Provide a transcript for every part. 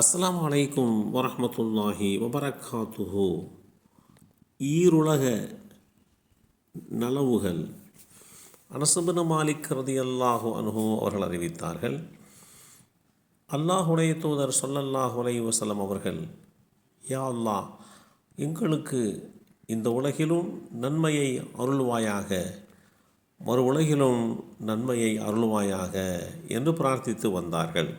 அஸ்லாம் அலைக்கும் வரமத்துல்லாஹி வபரக்காத்துஹு. ஈருலக நலவுகள். அனசபன மாலிக் ரதியல்லாஹு அனுஹோ அவர்கள் அறிவித்தார்கள் அல்லாஹுடைய தூதர் ஸல்லல்லாஹு அலைஹி அவர்கள் யா அல்லாஹ் எங்களுக்கு இந்த உலகிலும் நன்மையை அருள்வாயாக மறு உலகிலும் நன்மையை அருள்வாயாக என்று பிரார்த்தித்து வந்தார்கள்.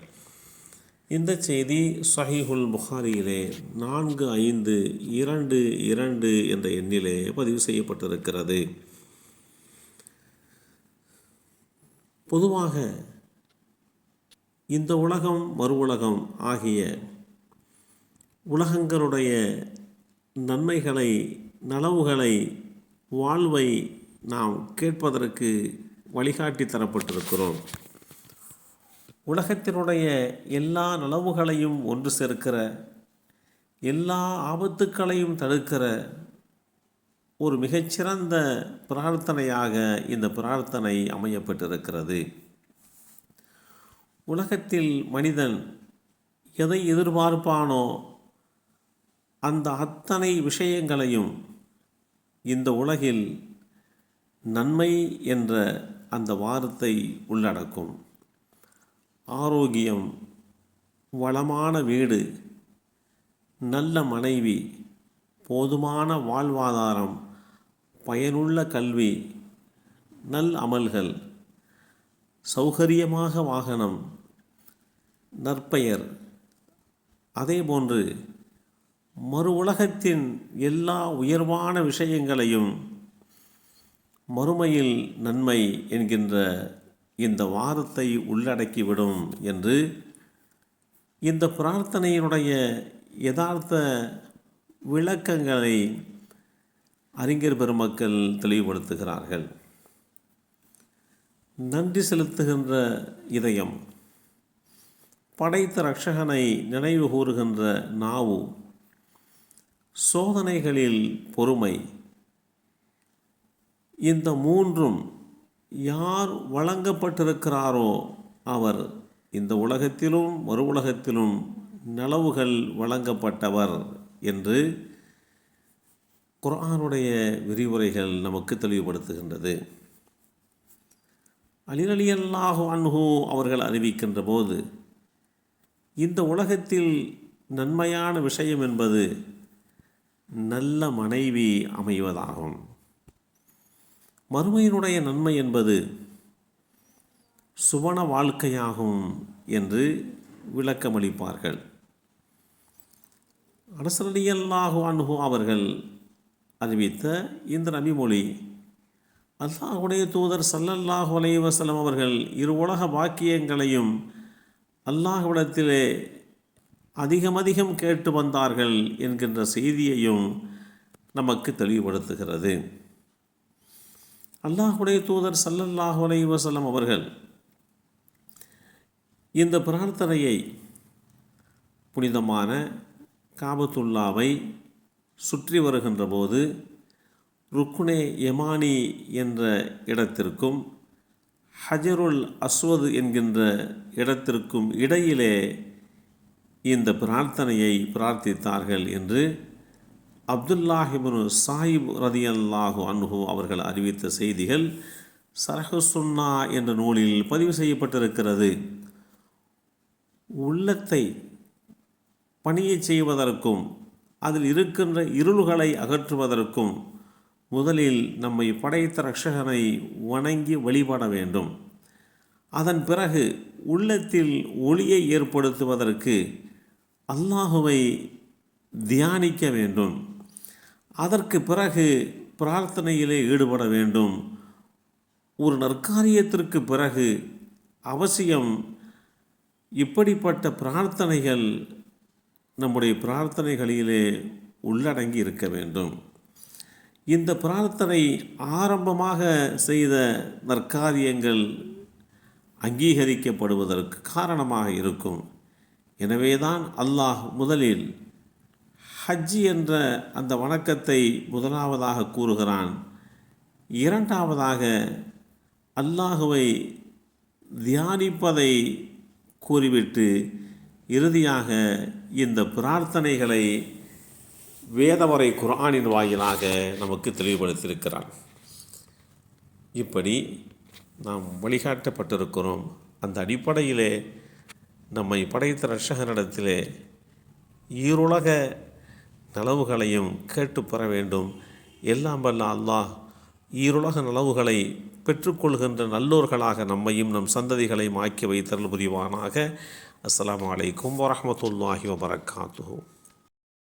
இந்த செய்தி சஹிஹுல் புகாரியிலே நான்கு ஐந்து இரண்டு இரண்டு என்ற எண்ணிலே பதிவு செய்யப்பட்டிருக்கிறது. பொதுவாக இந்த உலகம் மறு உலகம் ஆகிய உலகங்களுடைய நன்மைகளை நலவுகளை வாழ்வை நாம் கேட்பதற்கு வழிகாட்டி தரப்பட்டிருக்கிறோம். உலகத்தினுடைய எல்லா நலவுகளையும் ஒன்று சேர்க்கிற எல்லா ஆபத்துக்களையும் தடுக்கிற ஒரு மிகச்சிறந்த பிரார்த்தனையாக இந்த பிரார்த்தனை அமையப்பட்டிருக்கிறது. உலகத்தில் மனிதன் எதை எதிர்பார்ப்பானோ அந்த அத்தனை விஷயங்களையும் இந்த உலகில் நன்மை என்ற அந்த வார்த்தை உள்ளடக்கும். ஆரோக்கியம் வளமான வீடு நல்ல மனைவி போதுமான வாழ்வாதாரம் பயனுள்ள கல்வி நல் அமல்கள் சௌகரியமாக வாகனம் நற்பெயர். அதேபோன்று மறு உலகத்தின் எல்லா உயர்வான விஷயங்களையும் மறுமையில் நன்மை என்கின்ற இந்த வாரத்தை உள்ளடக்கிவிடும் என்று இந்த பிரார்த்தனையினுடைய யதார்த்த விளக்கங்களை அறிஞர் பெருமக்கள் தெளிவுபடுத்துகிறார்கள். நன்றி செலுத்துகின்ற இதயம் படைத்த ரட்சகனை நினைவு கூறுகின்ற நாவு சோதனைகளில் பொறுமை இந்த மூன்றும் யார் வழங்கப்பட்டிருக்கிறாரோ அவர் இந்த உலகத்திலும் மறு உலகத்திலும் நலவுகள் வழங்கப்பட்டவர் என்று குரானுடைய விரிவுரைகள் நமக்கு தெளிவுபடுத்துகின்றது. அலிரலியல்லாஹு அன்ஹு அவர்கள் அறிவிக்கின்ற போது இந்த உலகத்தில் நன்மையான விஷயம் என்பது நல்ல மனைவி அமைவதாகும். மறுமையினுடைய நன்மை என்பது சுவன வாழ்க்கையாகும் என்று விளக்கமளிப்பார்கள். அரசரடியல்லாஹு அன்ஹு அவர்கள் அறிவித்த இந்த நபிமொழி அல்லாஹுடைய தூதர் சல்லல்லாஹு அலைவசலம் அவர்கள் இரு உலக பாக்கியங்களையும் அல்லாஹ்விடத்திலே அதிகம் அதிகம் கேட்டு வந்தார்கள் என்கின்ற செய்தியையும் நமக்கு தெளிவுபடுத்துகிறது. அல்லாஹுடைய தூதர் சல்லல்லாஹு அலை வசலம் அவர்கள் இந்த பிரார்த்தனையை புனிதமான காபத்துல்லாவை சுற்றி வருகின்ற போது ருக்குனே யமானி என்ற இடத்திற்கும் ஹஜருல் அஸ்வது என்கின்ற இடத்திற்கும் இடையிலே இந்த பிரார்த்தனையை பிரார்த்தித்தார்கள் என்று அப்துல்லாஹிபுன் சாஹிப் ரதி அல்லாஹு அன்ஹு அவர்கள் அறிவித்த செய்திகள் சரஹு சுன்னா என்ற நூலில் பதிவு செய்யப்பட்டிருக்கிறது. உள்ளத்தை பணியை செய்வதற்கும் அதில் இருக்கின்ற இருள்களை அகற்றுவதற்கும் முதலில் நம்மை படைத்த ரட்சகனை வணங்கி வழிபட வேண்டும். அதன் பிறகு உள்ளத்தில் ஒளியை ஏற்படுத்துவதற்கு அல்லாஹுவை தியானிக்க வேண்டும். அதற்கு பிறகு பிரார்த்தனையிலே ஈடுபட வேண்டும். ஒரு நற்காரியத்திற்கு பிறகு அவசியம் இப்படிப்பட்ட பிரார்த்தனைகள் நம்முடைய பிரார்த்தனைகளிலே உள்ளடங்கி இருக்க வேண்டும். இந்த பிரார்த்தனை ஆரம்பமாக செய்த நற்காரியங்கள் அங்கீகரிக்கப்படுவதற்கு காரணமாக இருக்கும். எனவேதான் அல்லாஹ் முதலில் ஹஜ்ஜி என்ற அந்த வணக்கத்தை முதலாவதாக கூறுகிறான். இரண்டாவதாக அல்லாஹுவை தியானிப்பதை கூறிவிட்டு இறுதியாக இந்த பிரார்த்தனைகளை வேதவரை குர்ஆனின் வாயிலாக நமக்கு தெளிவுபடுத்தியிருக்கிறான். இப்படி நாம் வழிகாட்டப்பட்டிருக்கிறோம். அந்த அடிப்படையிலே நம்மை படைத்த ரஷகனிடத்திலே ஈருலக நலவுகளையும் கேட்டு பெற வேண்டும். எல்லாம் வல்ல அல்லாஹ் ஈருலக நலவுகளை பெற்றுக்கொள்கின்ற நல்லோர்களாக நம்மையும் நம் சந்ததிகளையும் ஆக்கி வைத்தல் புரிவானாக. அஸ்லாம் அலைக்கும் வரமத்துல்லாஹி வபரகாத்து